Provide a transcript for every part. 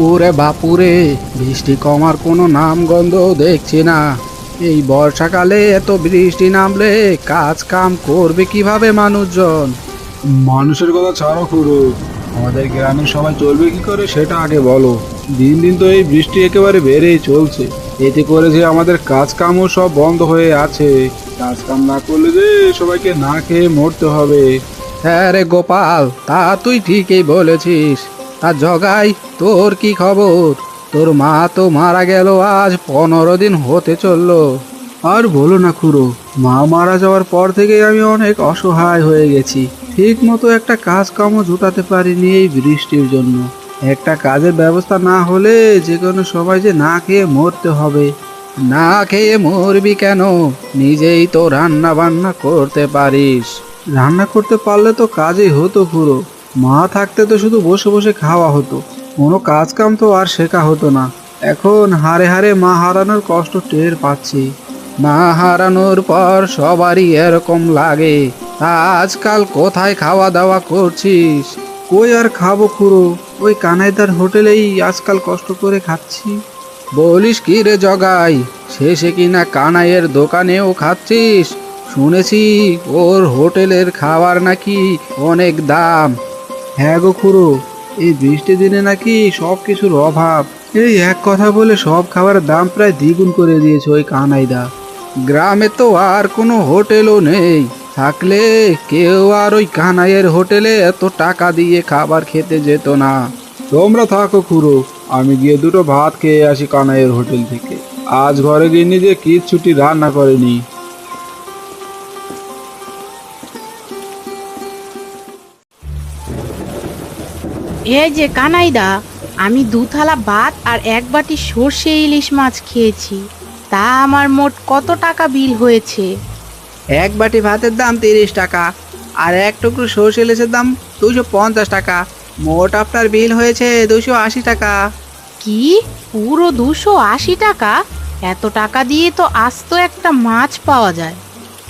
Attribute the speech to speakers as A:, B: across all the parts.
A: ওরে বাপুরে বৃষ্টি কমার কোনো নাম গন্ধ দেখছি না। এই বর্ষাকালে এত বৃষ্টি নামলে কাজ কাম করবে কীভাবে মানুষজন? মানুষের কথা ছাড়ো খুড়ো আমাদের গ্রামের সবাই চলবে কি করে সেটা আগে বলো। দিন দিন তো এই বৃষ্টি একেবারে বেড়েই চলছে। এতে করে যে আমাদের কাজ কামও সব বন্ধ হয়ে আছে। কাজ কাম না করলে যে সবাইকে না খেয়ে মরতে হবে। হ্যাঁ রে গোপাল তা তুই ঠিকই বলেছিস। তা জগাই, তোর কি খবর? তোর মা তো মারা গেল, আজ পনেরো দিন হতে চলল। আর বলো না খুড়ো, মা মারা যাওয়ার পর থেকেই আমি অনেক অসহায় হয়ে গেছি। ঠিক মতো একটা কাজ কামও জোটাতে পারিনি এই বৃষ্টির জন্য। একটা কাজের ব্যবস্থা না হলে যে কোনো সবাই যে না খেয়ে মরতে হবে। না খেয়ে মরবি কেন? নিজেই তো রান্না বান্না করতে পারিস। রান্না করতে পারলে তো কাজই হতো পুরো মা থাকতে তো শুধু বসে বসে খাওয়া হতো। কোনো কাজ কাম তো আর শেখা হতো না। এখন হারে হারে মা হারানোর কষ্ট টের পাচ্ছি। মা হারানোর পর সবারই এরকম লাগে। তা আজকাল কোথায় খাওয়া দাওয়া করছিস? কই আর খাব খুড়ো? ওই কানাইদার হোটেলেই আজকাল কষ্ট করে খাচ্ছি। বলিস কি রে জগাই, শেষে কিনা কানাইয়ের দোকানেও খাচ্ছিস? শুনেছি ওর হোটেলের খাবার নাকি অনেক দাম। হ্যাঁ গো খুড়ো, এই বৃষ্টি দিনে নাকি সব কিছুর অভাব। এই এক কথা বলে সব খাবারের দাম প্রায় দ্বিগুণ করে দিয়েছে ওই কানাইদা। গ্রামে তো আর কোনো হোটেলও নেই। থাকলে কেউ আর ওই কানাইয়ের হোটেলে এত টাকা দিয়ে খাবার খেতে যেত না। তোমরা থাকো খুড়ো, আমি গিয়ে দুটো ভাত খেয়ে আসি কানাইয়ের হোটেল থেকে। আজ ঘরে গিয়ে নিজে কিচ্ছুটি রান্না করেনি।
B: এই যে কানাইদা আমি দু থালা ভাত আর এক বাটি সর্ষে ইলিশ মাছ খেয়েছি। তা আমার মোট কত টাকা বিল হয়েছে?
A: এক বাটি ভাতের দাম তিরিশ টাকা আর এক টুকরো সর্ষে ইলিশের দাম দুশো পঞ্চাশ টাকা। মোট আপনার বিল হয়েছে দুশো আশি টাকা।
B: কি? পুরো দুশো আশি টাকা? এত টাকা দিয়ে তো আস্ত একটা মাছ পাওয়া যায়।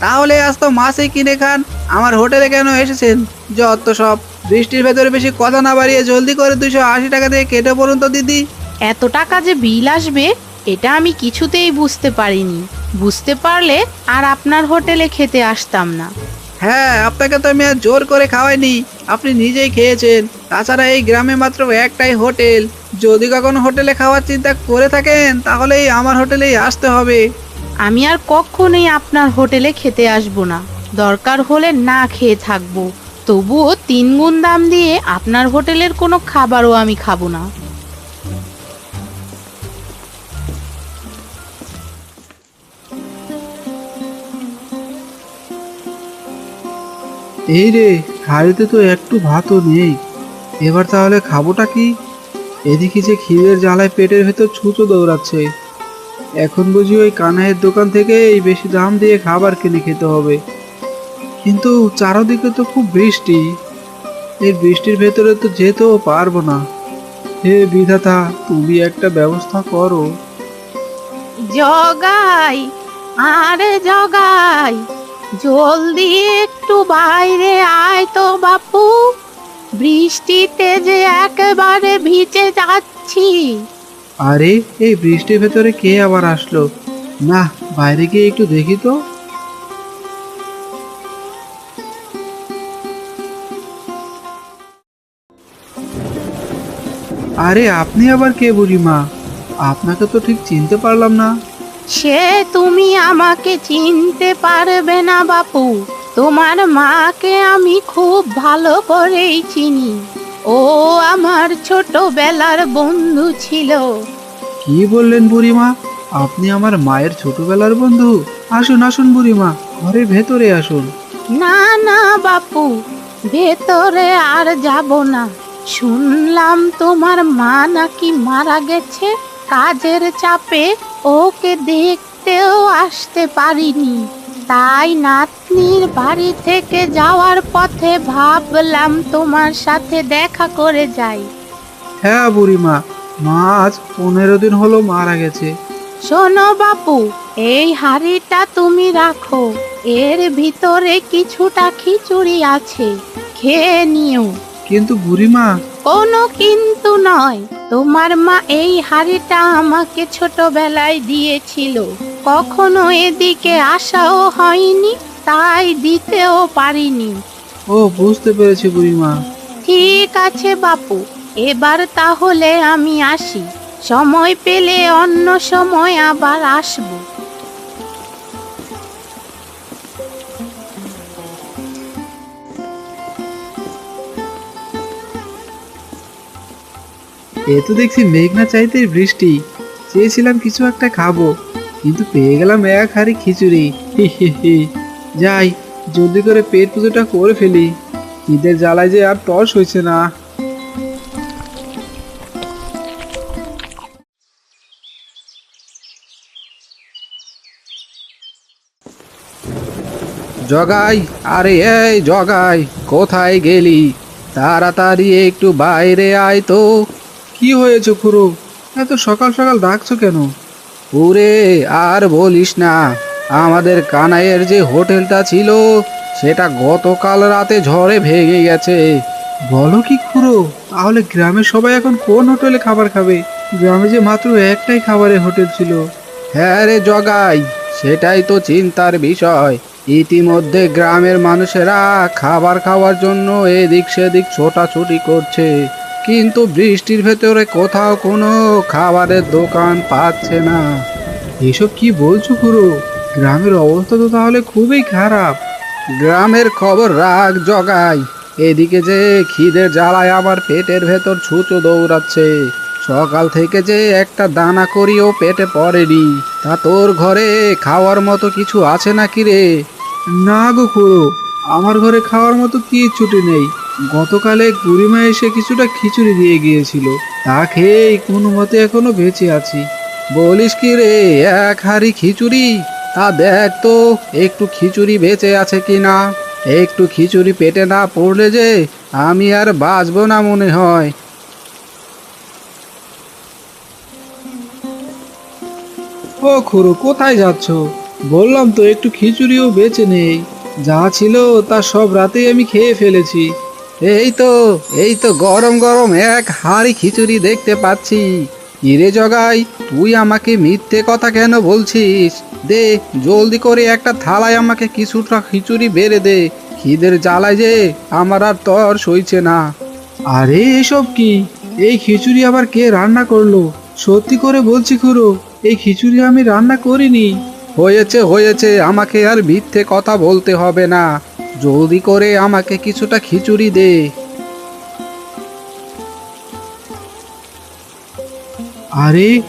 A: তাহলে আজ তো মাছই কিনে খান আমার হোটেলে কেন এসেছেন? যত সব। বৃষ্টির ভেতরে বেশি কথা না বাড়িয়ে জলদি করে দুশো আশি টাকা দিয়ে কেটে পড়ুন তো দিদি।
B: এত টাকা যে বিল আসবে এটা আমি কিছুতেই বুঝতে পারিনি। বুঝতে পারলে আর আপনার হোটেলে খেতে আসতাম না।
A: হ্যাঁ আপনাকে তো আমি আর জোর করে খাওয়াইনি। আপনি নিজেই খেয়েছেন। তাছাড়া এই গ্রামে মাত্র একটাই হোটেল। যদি কখনো হোটেলে খাওয়ার চিন্তা করে থাকেন তাহলেই আমার হোটেলেই আসতে হবে।
B: আমি আর কখনোই আপনার হোটেলে খেতে আসব না। দরকার হলে না খেয়ে থাকব। তবুও তিন গুণ দাম দিয়ে আপনার হোটেলের কোনো খাবারও আমি খাব না।
A: এই রে, হাড়িতে তো একটু ভাতও নেই। এবার তাহলে খাবোটা কি? এদিকে যে ক্ষীরের জ্বালায় পেটের ভেতর ছুঁচো দৌড়াচ্ছে। এখন বুঝি ওই কানাইয়ের দোকান থেকে এই বেশি দাম দিয়ে খাবার কিনে খেতে হবে। কিন্তু চারদিকে তো খুব বৃষ্টি। এই বৃষ্টির ভেতরে তো যেতেও পারব না। হে বিধাতা তুমি একটা ব্যবস্থা করো।
B: জগাই আরে জগাই জলদি একটু বাইরে আয় তো বাপু। বৃষ্টিতে যে একেবারে ভিজে যাচ্ছি।
A: আরে এই বৃষ্টির ভেতরে কে আবার আসলো? না বাইরে গিয়ে একটু দেখি তো। আরে আপনি আবার কে বুড়িমা? আপনাকে তো ঠিক চিনতে পারলাম না।
B: সে তুমি আমাকে চিনতে পারবে না বাপু। তোমার মাকে আমি খুব ভালো করেই চিনি। ও আমার ছোটবেলার বন্ধু ছিল।
A: কি বললেন বুড়িমা? আপনি আমার মায়ের ছোটবেলার বন্ধু। আসুন আসুন বুড়িমা ঘরের ভেতরে আসুন।
B: না না বাপু ভেতরে আর যাব না। শুনলাম তোমার মা নাকি মারা গেছে। কাজের চাপে ওকে দেখতেও আসতে পারিনি। তাই নাতনির বাড়ি থেকে যাওয়ার পথে ভাবলাম তোমার সাথে দেখা করে যাই।
A: হ্যাঁ বুড়িমা মা আজ পনেরো দিন হলো মারা গেছে।
B: শোনো বাপু এই হাঁড়িটা তুমি রাখো। এর ভিতরে কিছুটা খিচুড়ি আছে খেয়ে নিও।
A: কিন্তু বুড়িমা
B: কোনো কিন্তু নয়। তোমার মা এই হাড়িটা আমাকে ছোটবেলায় দিয়েছিল। কখনো এদিকে আসাও হয়নি তাই দিতেও পারিনি।
A: ও বুঝতে পেরেছি বুড়িমা।
B: ঠিক আছে বাপু এবার তাহলে আমি আসি। সময় পেলে অন্য সময় আবার আসব।
A: এ তো দেখছি মেঘনা চাইতে বৃষ্টি। চেয়েছিলাম কিছু একটা খাব, কিন্তু পেয়ে গেলাম এক হাড়ি খিচুড়ি। যাই, জলদি করে পেট পুজোটা করে ফেলি। ঈদের জ্বালায় যে আর টস হয়েছে না। জগাই, আরে এই জগাই, কোথায় গেলি? তাড়াতাড়ি একটু বাইরে আয় তো। কি হয়েছে খুড়ো এত সকাল সকাল ডাকছো কেন? ওরে আর বলিস না আমাদের কানাইয়ের যে হোটেলটা ছিল সেটা গতকাল রাতে ঝড়ে ভেঙে গেছে। বলো কি খুড়ো তাহলে গ্রামের সবাই এখন কোন হোটেলে খাবার খাবে? গ্রামে যে মাত্র একটাই খাবারের হোটেল ছিল। হ্যাঁ রে জগাই সেটাই তো চিন্তার বিষয়। ইতিমধ্যে গ্রামের মানুষেরা খাবার খাওয়ার জন্য এদিক সেদিক ছোটাছুটি করছে। কিন্তু বৃষ্টির ভেতরে কোথাও কোনো খাবারের দোকান পাচ্ছে না। এসব কি বলছো খুড়ো গ্রামের অবস্থা তো তাহলে খুবই খারাপ। গ্রামের খবর রাগ জগাই। এদিকে যে খিদের জ্বালায় আমার পেটের ভেতর ছুঁচো দৌড়াচ্ছে। সকাল থেকে যে একটা দানা করিও পেটে পড়েনি। তা তোর ঘরে খাওয়ার মতো কিছু আছে নাকি রে? না গো খুড়ো, আমার ঘরে খাওয়ার মতো কি ছুটি নেই। গতকালে গুড়িমা এসে কিছুটা খিচুড়ি দিয়ে গিয়েছিল। তা খেয়েই কোনো মতে এখনও বেঁচে আছি। বলিস কি রে, এক হাড়ি খিচুড়ি? তা দেখ তো, একটু খিচুড়ি বেঁচে আছে কি না? একটু খিচুড়ি পেটে না পড়লে যে আমি আর বাঁচবো না মনে হয়। ও খুড়ো, কোথায় যাচ্ছ? বললাম তো একটু খিচুড়িও বেঁচে নেই। যা ছিল তা সব রাতেই আমি খেয়ে ফেলেছি। এই তো এই তো গরম গরম এক হাঁড়ি খিচুড়ি দেখতে পাচ্ছি। ইরে জগাই, তুই আমাকে মিথ্যে কথা কেন বলছিস? দে, জলদি করে একটা থালায় আমাকে কিছুটা খিচুড়ি বেড়ে দে। খিদের জ্বালায় যে আমার আর তর সইছে না। আরে, এসব কি? এই খিচুড়ি আবার কে রান্না করল? সত্যি করে বলছি খুড়ো, এই খিচুড়ি আমি রান্না করিনি। হয়েছে হয়েছে, আমাকে আর মিথ্যে কথা বলতে হবে না। জলদি করে আমাকে কিছুটা খিচুড়ি দে। আরে,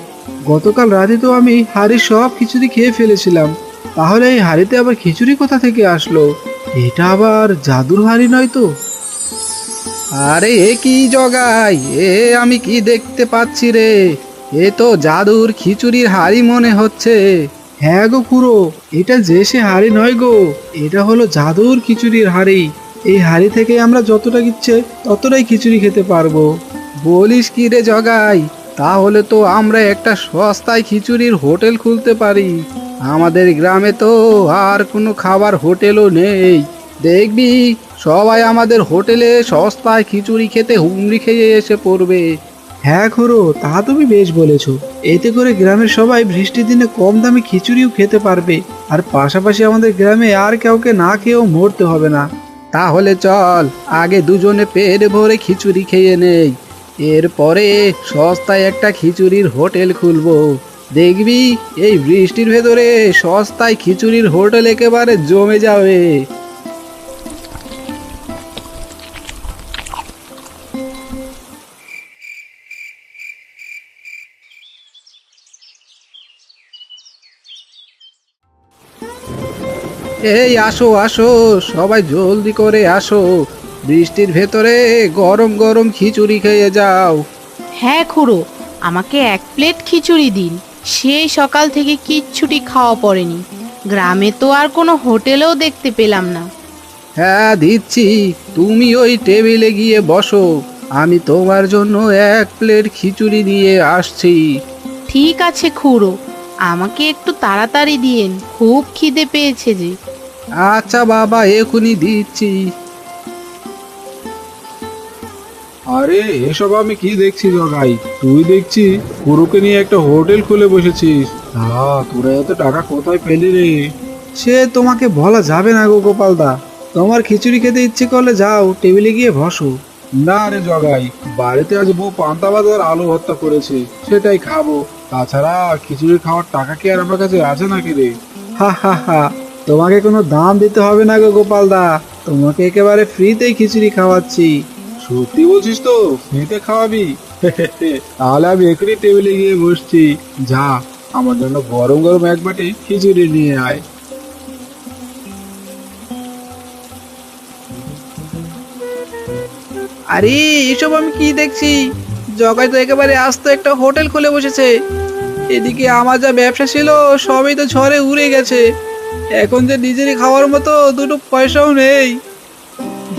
A: গতকাল রাতে তো আমি হাড়ির সব খিচুড়ি খেয়ে ফেলেছিলাম। তাহলে এই হাড়িতে আবার খিচুড়ি কোথা থেকে আসলো? এটা আবার জাদুর হাড়ি নয় তো? আরে, এ কি জগাই? এ আমি কি দেখতে পাচ্ছি রে? এ তো জাদুর খিচুড়ির হাড়ি মনে হচ্ছে। হ্যাঁ গো খুড়ো এটা যে সে হাড়ি নয় গো, এটা হলো জাদুর খিচুড়ির হাড়ি। এই হাড়ি থেকে আমরা যতটা ইচ্ছে ততটাই খিচুড়ি খেতে পারব। বলিস কি রে জগাই, তাহলে তো আমরা একটা সস্তায় খিচুড়ির হোটেল খুলতে পারি। আমাদের গ্রামে তো আর কোনো খাবার হোটেলও নেই। দেখবি, সবাই আমাদের হোটেলে সস্তায় খিচুড়ি খেতে হুমড়ি খেয়ে এসে পড়বে। হ্যাঁ খুড়ো, তা তুমি বেশ বলেছ। এতে করে গ্রামের সবাই বৃষ্টির দিনে কম দামে খিচুড়িও খেতে পারবে। আর পাশাপাশি আমাদের গ্রামে আর কাউকে না খেয়েও মরতে হবে না। তাহলে চল, আগে দুজনে পেট ভরে খিচুড়ি খেয়ে নেই। এরপরে সস্তায় একটা খিচুড়ির হোটেল খুলবো। দেখবি, এই বৃষ্টির ভেতরে সস্তায় খিচুড়ির হোটেল একেবারে জমে যাবে। এই আসো আসো সবাই জলদি করে আসো। বৃষ্টির ভেতরে গরম গরম খিচুড়ি খেয়ে যাও।
B: হ্যাঁ খুড়ো আমাকে এক প্লেট খিচুড়ি দিন। সেই সকাল থেকে কিচ্ছুটি খাওয়া পড়েনি। গ্রামে তো আর কোনো হোটেলেও দেখতে পেলাম না।
A: হ্যাঁ দিচ্ছি। তুমি ওই টেবিলে গিয়ে বসো। আমি তোমার জন্য এক প্লেট খিচুড়ি নিয়ে আসছি।
B: ঠিক আছে খুড়ো আমাকে একটু তাড়াতাড়ি দিয়েন, খুব খিদে পেয়েছে যে।
A: আচ্ছা বাবা এখনই দিচ্ছি। আরে, এসব আমি কি দেখছি জগাই তুই দেখছি গুরুকে নিয়ে একটা হোটেল খুলে বসেছিস। হ্যাঁ তোরা এত টাকা কোথায় পেলি রে? সে তোমাকে বলা যাবে না গো গোপালদা। তোমার খিচুড়ি খেতে ইচ্ছে করলে যাও, টেবিলে গিয়ে বসো। না রে জগাই, বাড়িতে আজ বউ পান্তা বাজার আলু ভর্তা করেছে, সেটাই খাব। তাছাড়া খিচুড়ি খাওয়ার টাকা কি আর আমার কাছে আছে নাকি রে? হা হা তোমাকে কোনো দাম দিতে হবে না গো গোপালদা তোমাকে একেবারে ফ্রিতেই খিচুড়ি খাওয়াচ্ছি। সত্যি বলছিস তো, ফ্রিতে খাওয়াবি? তাহলে আমি এখনই টেবিলে গিয়ে বসছি। যা, আমার জন্য গরম গরম এক বাটি খিচুড়ি নিয়ে আয়।
C: আরে, এসব আমি কি দেখছি? জগাই তো একেবারে আস্ত একটা হোটেল খুলে বসেছে। এদিকে আমার যা ব্যবসা ছিল সবই তো ঝড়ে উড়ে গেছে। এখন যে নিজেরই খাওয়ার মতো দুটো পয়সাও নেই।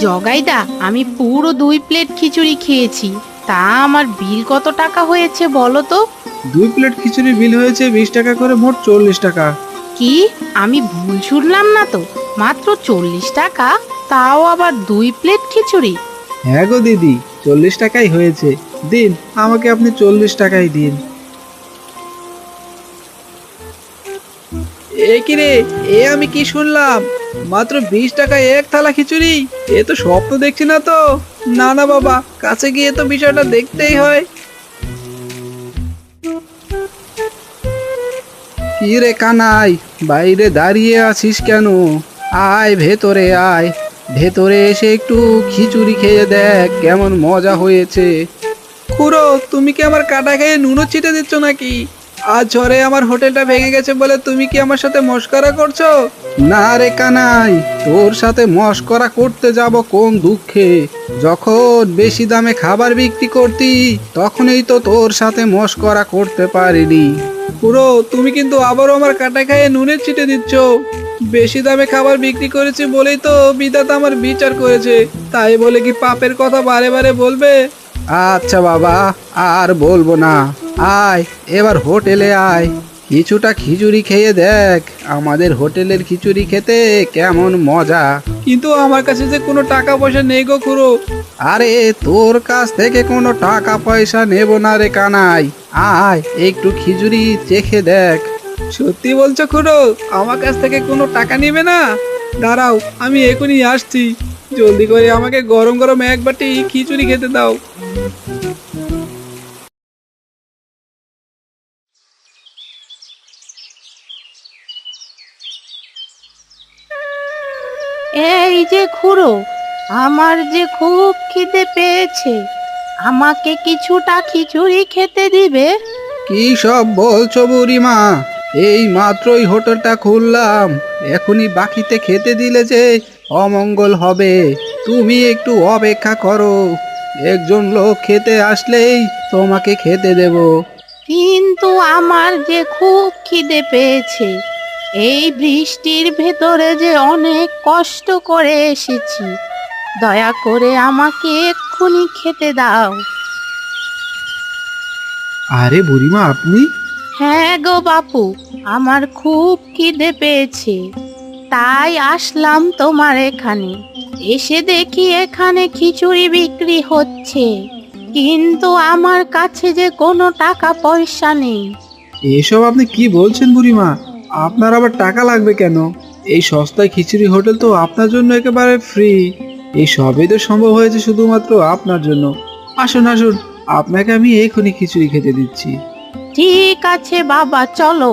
B: জগাইদা আমি পুরো দুই প্লেট খিচুড়ি খেয়েছি। তা আমার বিল কত টাকা হয়েছে বলো তো?
A: দুই প্লেট খিচুড়ি বিল হয়েছে বিশ টাকা করে মোট চল্লিশ টাকা।
B: কি? আমি ভুল শুনলাম না তো? মাত্র চল্লিশ টাকা? তাও আবার দুই প্লেট খিচুড়ি?
A: হ্যাঁ গো দিদি চল্লিশ টাকাই হয়েছে। দিন, আমাকে আপনি চল্লিশ টাকাই দিন।
C: এ কি রে? এ আমি কি শুনলাম? মাত্র বিশ টাকা এক থালা খিচুড়ি? এ তো স্বপ্ন দেখছি না তো। না না বাবা, কাছে গিয়ে তো বিষয়টা দেখতেই হয়।
A: কি রে কানাই, বাইরে দাঁড়িয়ে আছিস কেন? আয় ভেতরে আয়। ভেতরে এসে একটু খিচুড়ি খেয়ে দেখ কেমন মজা হয়েছে।
C: খুড়ো তুমি কি আমার কাটা খেয়ে নুনো ছিটে দিচ্ছ নাকি? আজ ঝড়ে আমার হোটেলটা ভেঙে গেছে বলে তুমি কি আমার সাথে মস্করা করছ?
A: না রে কানাই তোর সাথে মস্করা করতে যাব কোন দুঃখে। যখন বেশি দামে খাবার বিক্রি করতি তখনই তো তোর সাথে মস্করা করতে পারিনি।
C: পুরো তুমি কিন্তু আবারও আমার কাটা খাইয়ে নুনের ছিটে দিচ্ছ। বেশি দামে খাবার বিক্রি করেছি বলেই তো বিধাতা আমার বিচার করেছে। তাই বলে কি পাপের কথা বারে বারে বলবে?
A: আচ্ছা বাবা আর বলব না। আয় এবার হোটেলে আয়। কিছুটা খিচুড়ি খেয়ে দেখ। আমাদের হোটেলের খিচুড়ি খেতে কেমন মজা।
C: কিন্তু আমার কাছে যে কোনো টাকা পয়সা নেই গো খুড়ো।
A: আরে তোর কাছ থেকে কোনো টাকা পয়সা নেব না রে কানাই। আয় একটু খিচুড়ি চেখে দেখ।
C: সত্যি বলছো খুড়ো আমার কাছ থেকে কোনো টাকা নেবে না? দাঁড়াও আমি এখনই আসছি। জলদি করে আমাকে গরম গরম এক বাটি খিচুড়ি খেতে দাও।
B: এই যে খুড়ো আমার যে খুব খিদে পেয়েছে আমাকে কিছুটা খিচুড়ি খেতে দিবে?
A: কি সব বলছো বুড়িমা? এই মাত্রই হোটেলটা খুললাম। এখনই বাকিতে খেতে দিলে যে অমঙ্গল হবে। তুমি একটু অপেক্ষা করো। একজন লোক খেতে আসলেই তোমাকে খেতে দেব।
B: কিন্তু আমার যে খুব খিদে পেয়েছে। এই বৃষ্টির ভেতরে যে অনেক কষ্ট করে এসেছি। দয়া করে আমাকে এক্ষুনি খেতে দাও।
A: আরে বুড়িমা আপনি
B: হ্যাঁ গো বাপু, আমার খুব খিদে পেয়েছে। তাই আসলাম তোমার এখানে। এসে দেখি এখানে খিচুড়ি বিক্রি হচ্ছে। কিন্তু আমার কাছে যে কোনো টাকা পয়সা নেই।
A: এসব আপনি কি বলছেন বুড়িমা? আপনার আবার টাকা লাগবে কেন? এই সস্তায় খিচুড়ি হোটেল তো আপনার জন্য একেবারে ফ্রি এই সবই তো সম্ভব হয়েছে শুধুমাত্র আপনার জন্য। আসুন আসুন, আপনাকে আমি এখনই খিচুড়ি খেতে দিচ্ছি।
B: ঠিক আছে বাবা চলো।